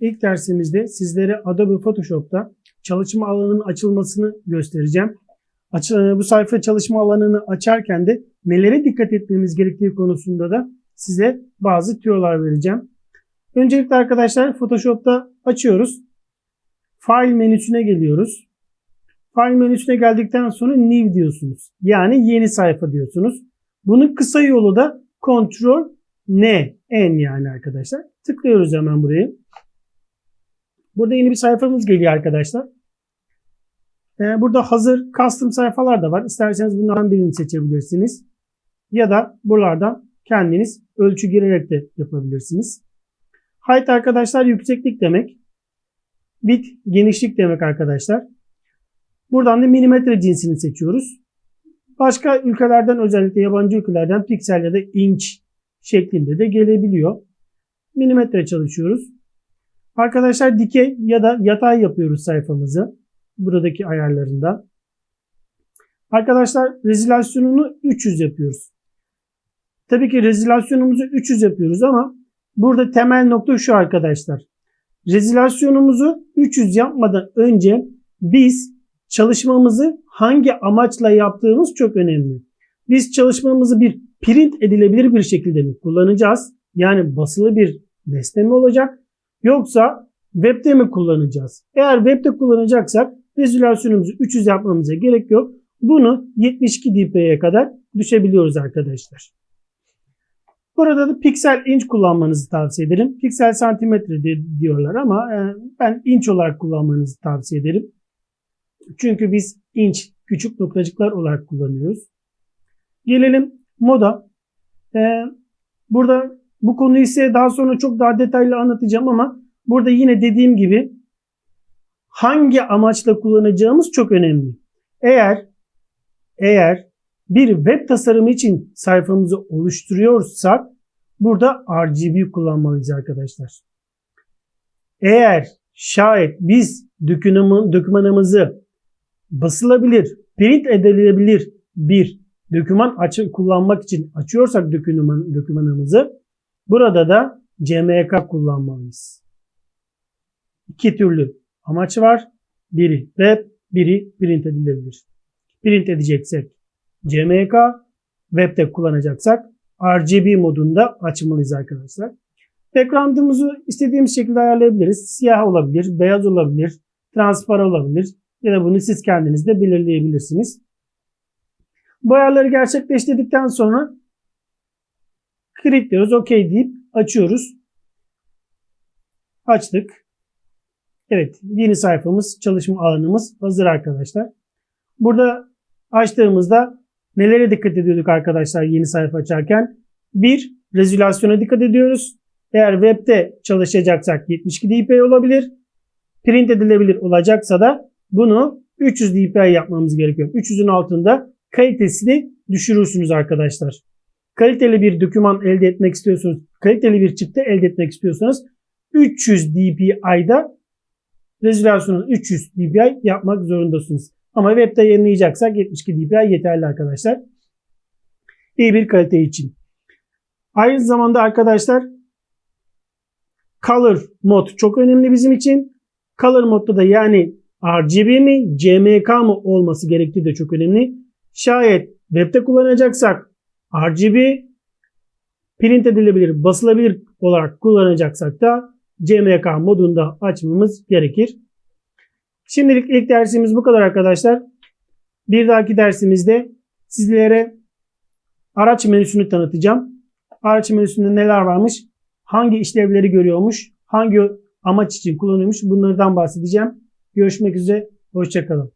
İlk dersimizde sizlere Adobe Photoshop'ta çalışma alanının açılmasını göstereceğim. E, bu sayfa çalışma alanını açarken de nelere dikkat etmemiz gerektiği konusunda da size bazı tüyolar vereceğim. Öncelikle arkadaşlar Photoshop'ta açıyoruz. File menüsüne geliyoruz. File menüsüne geldikten sonra New diyorsunuz. Yani yeni sayfa diyorsunuz. Bunun kısa yolu da Ctrl N, N yani arkadaşlar. Tıklıyoruz hemen burayı. Burada yeni bir sayfamız geliyor arkadaşlar. Ee, burada hazır custom sayfalar da var. İsterseniz bunlardan birini seçebilirsiniz. Ya da buralardan kendiniz ölçü girerek de yapabilirsiniz. Height arkadaşlar yükseklik demek. Width genişlik demek arkadaşlar. Buradan da milimetre cinsini seçiyoruz. Başka ülkelerden özellikle yabancı ülkelerden piksel ya da inç şeklinde de gelebiliyor. Milimetre çalışıyoruz. Arkadaşlar dikey ya da yatay yapıyoruz sayfamızı. Buradaki ayarlarında. Arkadaşlar rezolasyonunu 300 yapıyoruz. Tabii ki rezolasyonumuzu 300 yapıyoruz ama burada temel nokta şu arkadaşlar. Rezolasyonumuzu 300 yapmadan önce biz çalışmamızı hangi amaçla yaptığımız çok önemli. Biz çalışmamızı bir print edilebilir bir şekilde mi kullanacağız? Yani basılı bir nesne mi olacak? Yoksa webde mi kullanacağız? Eğer webde kullanacaksak rezolasyonumuzu 300 yapmamıza gerek yok. Bunu 72 dpi'ye kadar düşebiliyoruz arkadaşlar. Burada da piksel inç kullanmanızı tavsiye ederim. Piksel santimetre diyorlar ama e, ben inç olarak kullanmanızı tavsiye ederim. Çünkü biz inç küçük noktacıklar olarak kullanıyoruz. Gelelim moda. Ee, burada bu konuyu ise daha sonra çok daha detaylı anlatacağım ama burada yine dediğim gibi hangi amaçla kullanacağımız çok önemli. Eğer eğer bir web tasarımı için sayfamızı oluşturuyorsak burada RGB kullanmalıyız arkadaşlar. Eğer şayet biz dokümanı- dokümanımızı basılabilir, print edilebilir bir doküman açı, kullanmak için açıyorsak doküman, dokümanımızı burada da CMYK kullanmalıyız. İki türlü amaç var. Biri web, biri print edilebilir. Print edeceksek CMYK, web'de kullanacaksak RGB modunda açmalıyız arkadaşlar. Background'ımızı istediğimiz şekilde ayarlayabiliriz. Siyah olabilir, beyaz olabilir, transparan olabilir ya da bunu siz kendiniz de belirleyebilirsiniz. Bu ayarları gerçekleştirdikten sonra kilitliyoruz. OK deyip açıyoruz. Açtık. Evet yeni sayfamız, çalışma alanımız hazır arkadaşlar. Burada açtığımızda nelere dikkat ediyorduk arkadaşlar yeni sayfa açarken? Bir, rezolasyona dikkat ediyoruz. Eğer webde çalışacaksak 72 dpi olabilir. Print edilebilir olacaksa da bunu 300 dpi yapmamız gerekiyor. 300'ün altında kalitesini düşürürsünüz arkadaşlar. Kaliteli bir doküman elde etmek istiyorsunuz, kaliteli bir çıktı elde etmek istiyorsanız 300 dpi'da rezolasyonu 300 dpi yapmak zorundasınız. Ama webde yayınlayacaksak 72 dpi yeterli arkadaşlar. İyi bir kalite için. Aynı zamanda arkadaşlar Color mod çok önemli bizim için. Color modda da yani RGB mi CMYK mı olması gerektiği de çok önemli. Şayet webde kullanacaksak RGB print edilebilir, basılabilir olarak kullanacaksak da CMYK modunda açmamız gerekir. Şimdilik ilk dersimiz bu kadar arkadaşlar. Bir dahaki dersimizde sizlere araç menüsünü tanıtacağım. Araç menüsünde neler varmış, hangi işlevleri görüyormuş, hangi amaç için kullanılmış bunlardan bahsedeceğim. Görüşmek üzere, hoşçakalın.